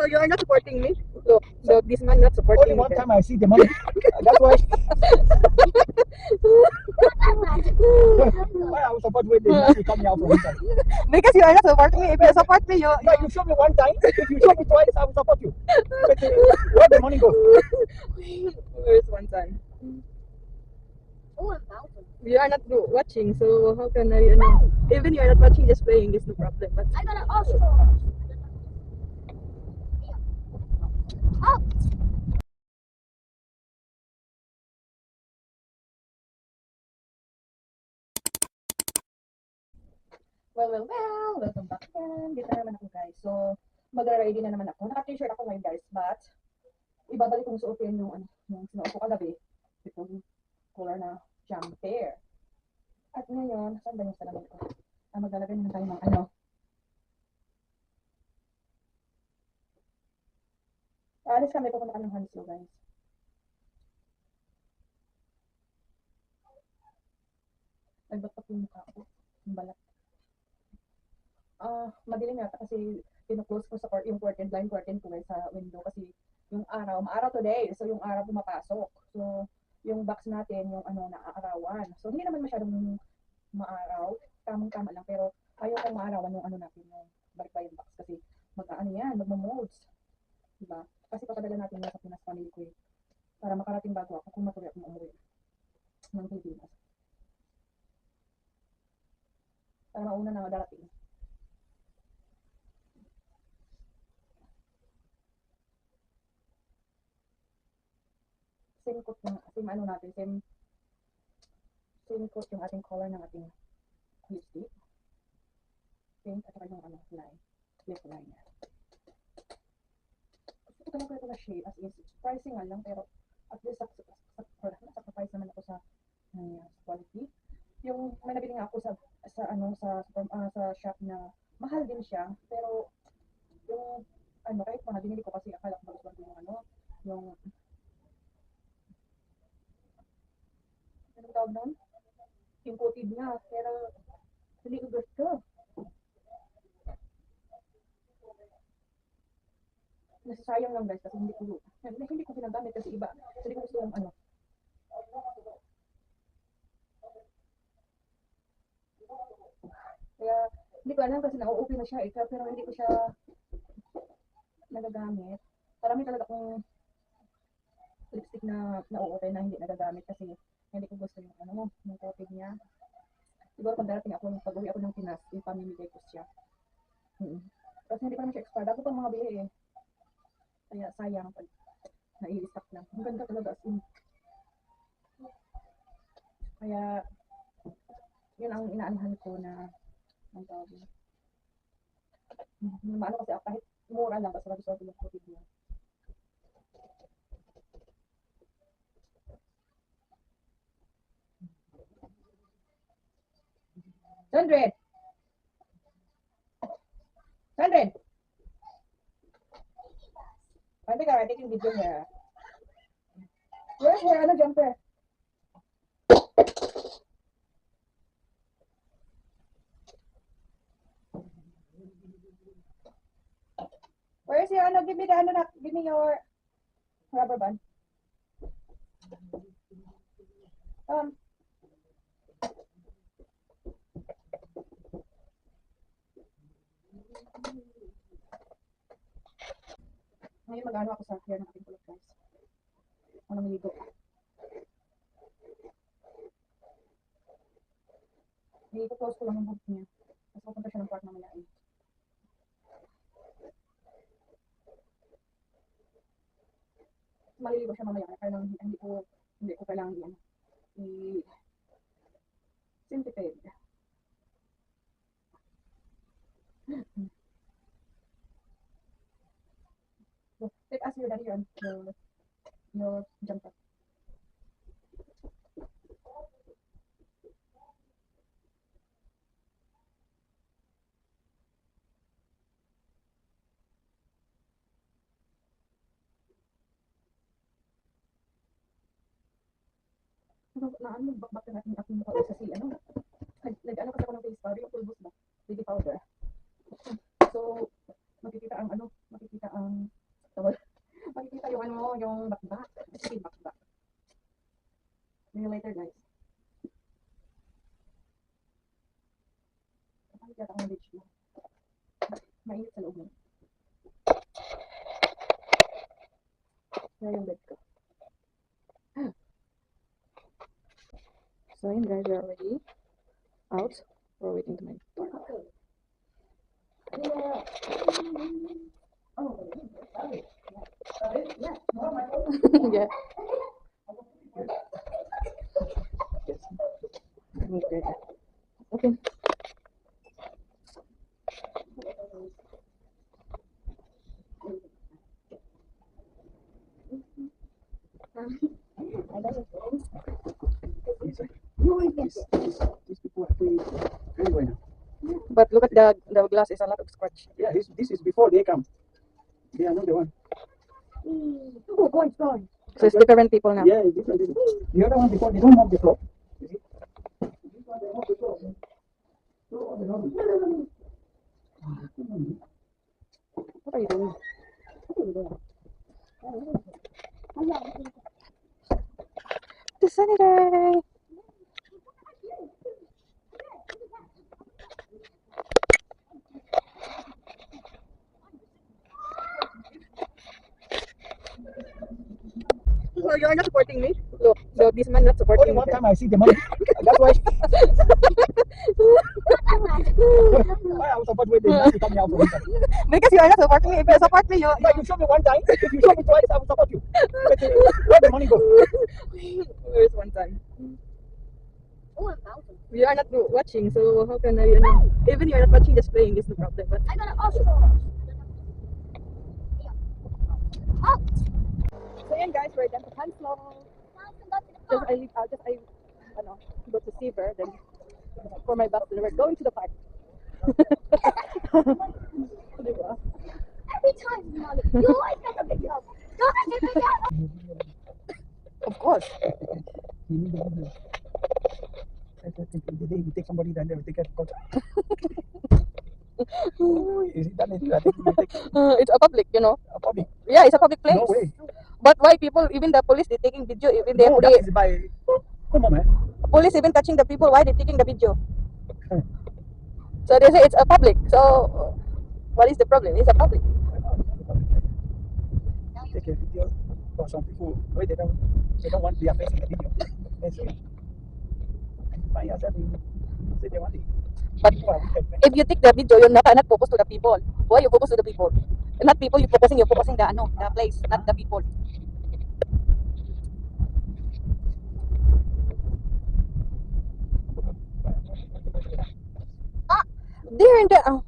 So you are not supporting me. Look, look, this man not supporting Only me. one time I see the money. That's why. why I will support when they come coming out from inside. Because you are not supporting me. If you support me, you. Yeah, you show me one time. If you show me twice, I will support you. But uh, where the money go? Where's one time? Oh, a mountain. You are not watching, so how can I? Ano, even you are not watching, just playing is no problem. But I got an also. Oh, Well, well, well, welcome back again. Dito na naman ako guys. So, magra-ready na naman ako. Naka-t-shirt ako ngayon guys, but ibabalik kong suotin yung ano, yung sinuot ko kagabi. Itong color na jumper. At ngayon, saan ba yung salamin ko? Ah, maglalagay naman tayo ng ano. Aalis kami, pupunta kami ng Hanslo guys. Nagbatok yung mukha ko. Yung balat. Ah, madilim yata kasi pinuklose ko sa yung curtain, blind curtain ko guys sa window kasi yung araw, maaraw today, so yung araw pumapasok. So, yung box natin, yung ano, naaarawan. So, hindi naman masyadong maaraw, tamang-tama lang, pero ayaw kong maarawan yung ano natin, yung balik yung box kasi mag-ano yan, magmo-molds. Diba? Kasi papadala natin yan sa Pinas family ko eh. Para makarating bago ako kung matuloy akong umuwi ng Pilipinas. Para mauna na darating. same coat yung, same ano natin, same, same coat yung ating color ng ating lipstick. Pink at saka yung ano, line, lip liner. Ko talaga ito na shade, as in, pricing nga lang, pero at least sa, sa, sa, sa, sacrifice naman ako sa, ano yan, sa quality. Yung, may nabili nga ako sa, sa ano, sa, sa, ah, sa shop na mahal din siya, pero yung, ano, kahit mahal, binili ko kasi akala ko gusto ko yung ano, yung anong tawag doon? Yung coated niya, pero hindi ko gusto. Nasasayang lang guys kasi hindi ko hindi, hindi ko ginagamit kasi iba. Hindi ko gusto yung ano. Kaya hindi ko alam kasi na-OP na siya eh, pero hindi ko siya nagagamit. Marami talaga akong lipstick na na-OP na hindi nagagamit kasi hindi ko gusto yung ano, yung coating niya. Siguro pag darating ako, pag uwi ako ng Pinas, ipamimigay ko siya. Mm Kasi hindi pa naman siya expired. Ako pang mga bili eh. Kaya sayang pag nai-stock lang. Ang ganda talaga as in. Kaya, yun ang inaanahan ko na ang tawag. Mm, Maano kasi ako, kahit mura lang, basta gusto ko yung coating niya. Hundred. I think I'm taking video here. Where's your other jumper? Where's your ano? Give me the ano na, give me your rubber band. Um, Ngayon mag-ano ako sa hair ng ating kulot guys. Ako namiligo. I-close ko lang yung hood niya. Tapos pupunta siya ng park mamaya eh. Maliligo siya mamaya. Kaya lang hindi ko, hindi ko kailangan yan. I centipede. So, let us your daddy your, your, your jumper. Ano, na ano, bakit natin aking mukha isa si ano? Nag, nag ano kasi ako ng face powder, yung pulbos ba? Baby powder. So, makikita ang ano, makikita ang tapos, makikita yung ano, yung bakbak. Ito yung bakbak. See you later, guys. Kapag kaya akong beach mo. Mainit sa loob mo. Kaya yung bed ko. So, yun guys, we already out. We're waiting to make very well. But look at the the glass is a lot of scratch. Yeah, this, this is before they come. They are not the one. Oh, going, going. So it's different people now. Yeah, it's different. The other one before they don't mop the floor. You see? This one they mop the floor. So, they don't- What are you doing? The sunny day. So you are not supporting me? Look, look, this man not Only supporting me. one time I see the money. That's why why I was about to wait. To come out for it. Because you are not supporting me. If you support me, you, But you show me one time. If you show me twice, I will support you. But uh, where the money go? Where's one time? Oh, a mountain. You are not watching, so how can I, you know, even you are not watching, just playing is no problem. But I got an ostrich. Oh, so yan guys, we're done to Hanslow. I can the Just park. I, uh, just I, ano, go to Seaver, then for my back, we're going to the park. Diba? Every time, Molly, you always make a video. You always make a video. Of course. You need the money. That's what they- The day you take somebody, then they will take care of culture. Is it done? I think you Uh, it's a public, you know. a public. Yeah, it's a public place. No way. But why people, even the police, they taking video, even they, No, they that is by. Come on, man. police even touching the people, why they taking the video? So they say it's a public. So what is the problem? It's a public. Take a video for some people where they don't they don't want their face in the video. That's it. Find yourself in say they want it. But People are wicked, man. if you take the video, you're not, not focus to the people. Why you focus to the people? Not people, you're focusing, you're focusing the ano, the place, not the people. Ah, there in the, uh,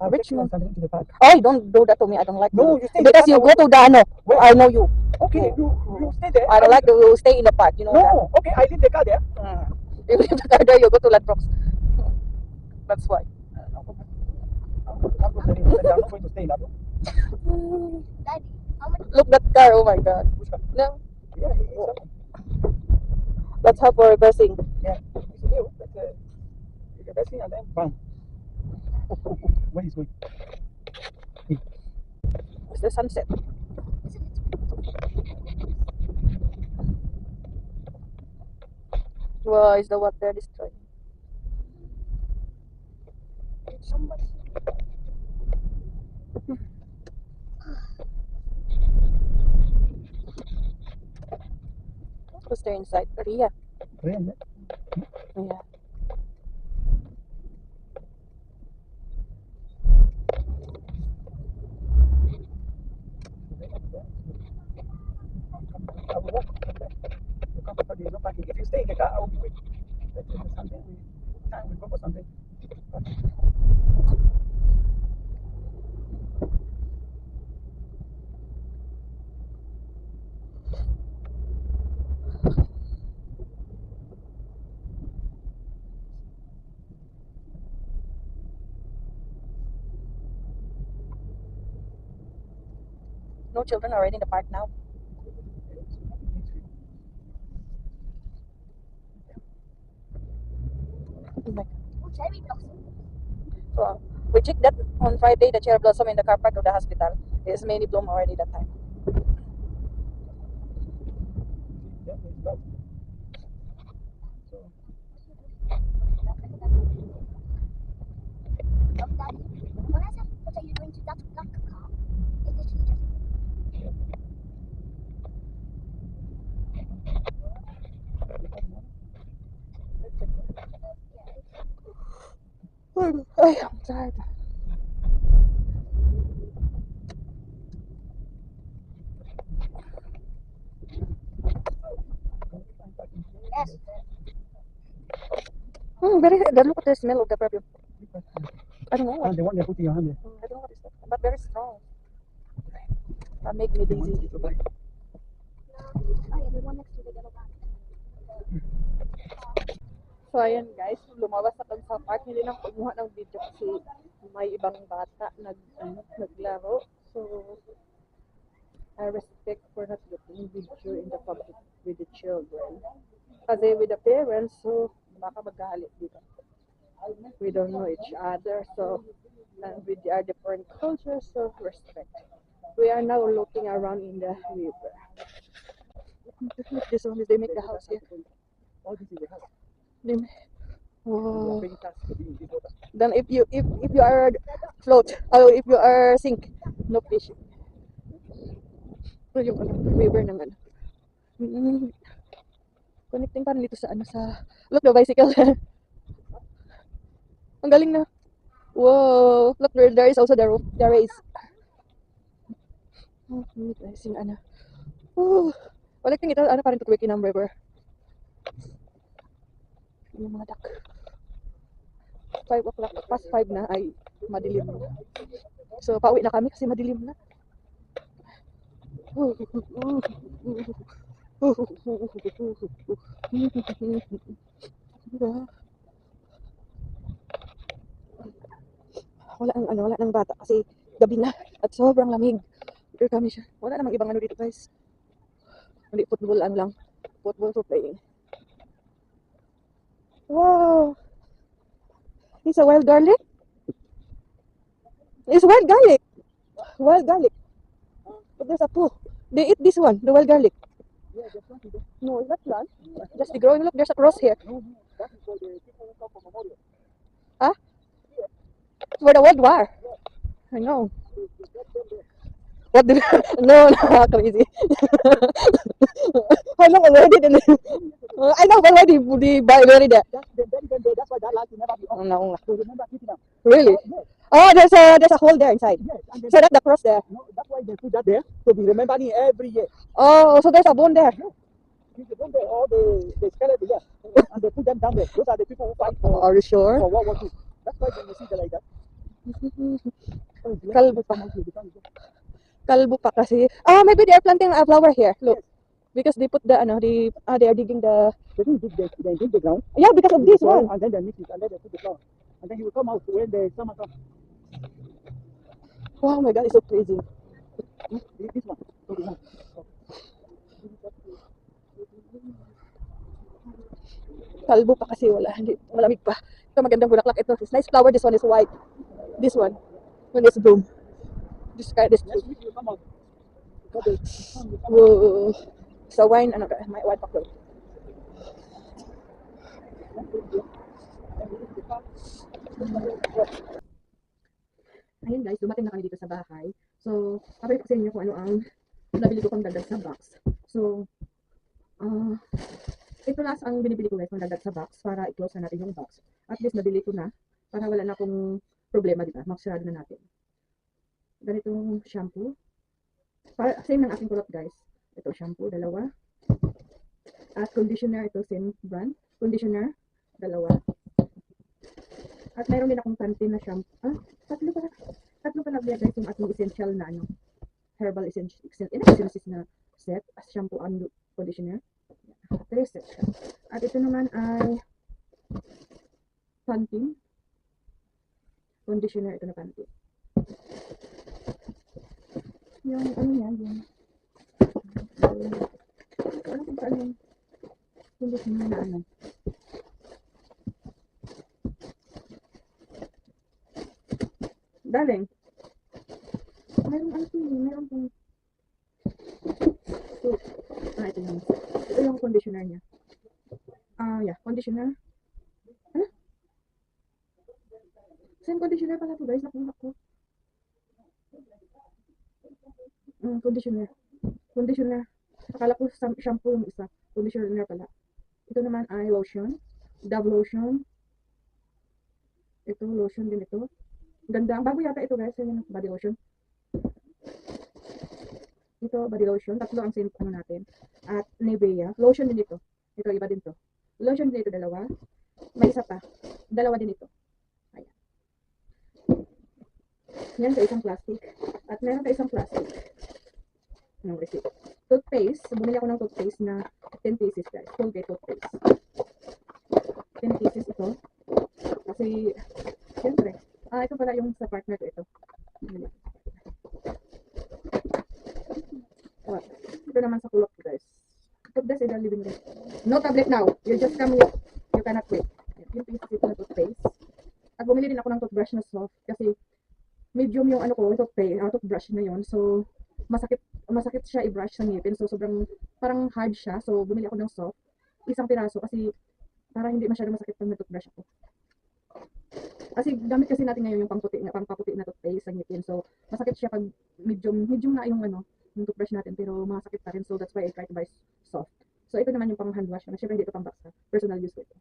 I'll you man. something to the park. oh, don't do that to me. I don't like No, that. you stay Because you go to the ano, Where? I know you. Okay, you you stay there. I don't like to stay in the park, you know that. No, okay, I leave the car there. You leave the car there, you go to Ladbrokes. That's why. I'm not going to I'm not going to stay in that. Daddy, how much? Look that car, oh my god. Which car? No, Yeah, it's that one. let's have for reversing. Yeah, it's new. But uh, you get that thing and then bam. Where is going? It's the sunset. Wow, is the water destroyed? Somebody. Who's there inside? Ria. Rain, eh? Yeah. I No children already in the park now. Oh. So, we checked that on Friday, the cherry blossom in the car park of the hospital. There's many bloom already that time. Yeah, it's love. So, Oh, Daddy, when I said, what are you doing to that black car? It literally just Ay, I'm tired. Yes. Hmm, very good. Look at the smell of the perfume. I don't know. Ah, the one you put in your hand there. I don't know what is that, but very strong. That make me dizzy. you supply. Oh yeah, the one next to the yellow bag. So, ayan guys, lumabas na kami sa park. Hindi lang kumuha ng video kasi may ibang bata nag, ano, naglaro. So, I respect for not getting video in the public with the children. Kasi with the parents, so baka magkahalit dito. We don't know each other, so and we are different cultures, so respect. We are now looking around in the river. This one is they make the house here. All this is the house. Wow. Then if you if if you are float, or if you are sink, no fishing. Ito yung ano, river ng ano. Mm, Connecting pa rin dito sa ano sa look the bicycle. Ang galing na. Whoa, look there, there is also the roof, there is. Oh, amazing ano. Oh, wala kang ito ano pa rin tutuwikin ng river. Yung mga duck. 5 o'clock, past 5 na ay madilim na. So, pauwi na kami kasi madilim na. Wala ang ano, wala nang bata kasi gabi na at sobrang lamig. Dito kami siya. Wala namang ibang ano dito guys. Hindi football ano lang. Football for playing. It's a wild garlic. It's wild garlic. Wild garlic. But there's a poo. They eat this one, the wild garlic. Yeah. No, it's not plant. Just the growing. Look, there's a cross here. No, that is for the people who come. It's for the World War. I know. What did No, no, crazy. How long already? Then, Uh, I know, but why did they buy already there? That's the very very day. That's why that will never be Oh, no. Really? Yes, Oh, there's a there's a hole there inside. yes. And So that's the cross there. no, that's why they put that there to be remembering every year. Oh, so there's a bone there. You can remember all the the skeleton there, and they put them down there. Those are the people who fight for Are you sure? for World War II. That's why you see like that. Yeah, Kalbo pa. kasi. Ah, maybe they are planting a flower here. Look. Because they put the ano, they ah, they are digging the They didn't dig the, they dig the ground. Yeah, because of this one. And then they mix it, and then they put the flower. And then you will come out when the summer comes. Wow, my god, it's so crazy. This this one. So the one. Kalbo pa kasi wala, hindi malamig pa. Ito magandang bulaklak ito. It's nice flower. This one is white. This one when it's bloom. Kind this Next week you come out. Whoa. Sa wine ano may white paklo. Ayun guys, dumating na kami dito sa bahay. So, papayag ko sa inyo kung ano ang nabili ko pang dagdag sa box. So, ah ito last ang binibili ko guys, pang dagdag sa box para i-close na natin yung box. At least nabili ko na para wala na akong problema, di ba? Magsarado na natin. Ganitong shampoo. Para, same ng aking kulot guys. Ito shampoo, dalawa. At conditioner, ito same brand. Conditioner, dalawa. At mayroon din akong Pantene na shampoo. Ah, tatlo pala. Tatlo pala guys yung ating essential na ano. Herbal essential, essences na set. As shampoo and conditioner. Three sets siya. At ito naman ay Pantene. Conditioner, ito na Pantene. Yung ano yan, yung ano kung saan yung conditioner na ano. Darling. Meron to eh, meron pong so, ah, ito yung ito yung conditioner niya. Ah, yeah, conditioner. Ano? Same conditioner pala to guys, nakuha ko. Mm, conditioner. Conditioner. Akala ko shampoo yung isa. Conditioner pala. Ito naman ay lotion. Dove lotion. Ito, lotion din ito. Ganda. Bago yata ito guys, yung body lotion. Ito, body lotion. Tatlo ang scent ano natin. At Nivea. Lotion din ito. Ito, iba din to. Lotion din ito, dalawa. May isa pa. Dalawa din ito. Ayan. Yan sa isang plastic. At meron ka isang plastic. Ng receipt. Toothpaste. Bumili ako ng toothpaste na 10 pieces guys. Colgate toothpaste. 10 pieces ito. Kasi, siyempre, ah, ito pala yung sa partner ko ito. Ah, ito naman sa kulot ko guys. Put this in the living room. No tablet now. You just come here. You cannot wait. Yung pieces ito na toothpaste. At bumili din ako ng toothbrush na soft kasi medium yung ano ko, toothpaste, uh, toothbrush na yun. So, masakit masakit siya i-brush sa ngipin. So, sobrang parang hard siya. So, bumili ako ng soft. Isang piraso kasi para hindi masyadong masakit pag toothbrush ako. Kasi gamit kasi natin ngayon yung pangputi, na pangpaputi na toothpaste sa ngipin. So, masakit siya pag medium, medium na yung ano, yung toothbrush natin pero masakit pa rin. So, that's why I try to buy soft. So, ito naman yung pang hand wash. Syempre, hindi ito pang ha. Personal use ko ito.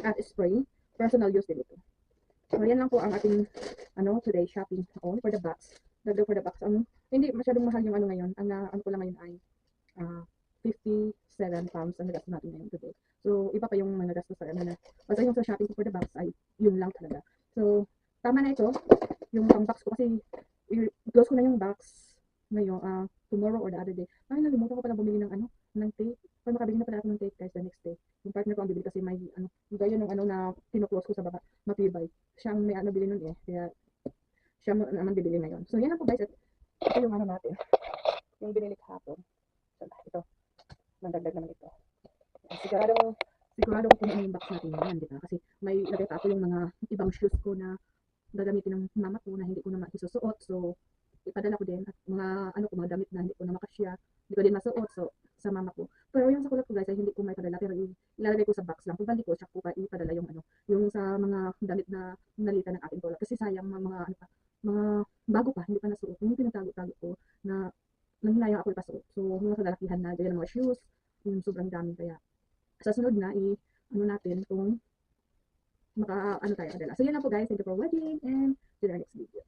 At spray, personal use din ito. So, yan lang po ang ating ano, today shopping on for the box. Dagdag for the box. Ang hindi masyadong mahal yung ano ngayon. Ang na, ano ko lang ngayon ay ah 57 pounds ang nagastos natin ngayon today. So, iba pa yung mga gastos sa ano na. Basta yung sa shopping for the box ay yun lang talaga. So, tama na ito. Yung pang box ko kasi close ko na yung box ngayon, ah tomorrow or the other day. Ay, nalimutan ko pala bumili ng ano, ng tape. Para makabili na pala ako ng tape guys the next day. Yung partner ko ang bibili kasi may ano, gaya ng ano na kinuklose ko sa baba, matibay. Siya ang may ano bili nun eh. Kaya siya mo naman bibili ngayon. So, yan lang po guys. At ito yung ano natin. Yung binili kahapon. So, ito. Nagdagdag naman ito. Siguradong, siguradong kung ano yung box natin yan, di ba? Kasi may lagay pa ako yung mga ibang shoes ko na gagamitin ng mama ko na hindi ko na maisusuot. So, ipadala ko din at mga ano ko, mga damit na hindi ko na makasya, hindi ko din masuot. So, sa mama ko. Pero yung sa kulot ko guys ay hindi ko may padala pero ilalagay ko sa box lang. Pagbalik ko, siya ko pa ipadala yung ano, yung sa mga damit na nalita ng ating kulot. Kasi sayang mga, mga ano pa, mga bago pa, hindi pa nasuot. Yung tinatago-tago ko na nanghinayang ako ipasuot. So, mga kalalakihan na, gaya ng mga shoes, yung sobrang dami. Kaya, sa sunod na, i, ano natin kung maka, ano tayo padala. So, yan lang po guys. Thank you for watching and see you in our next video.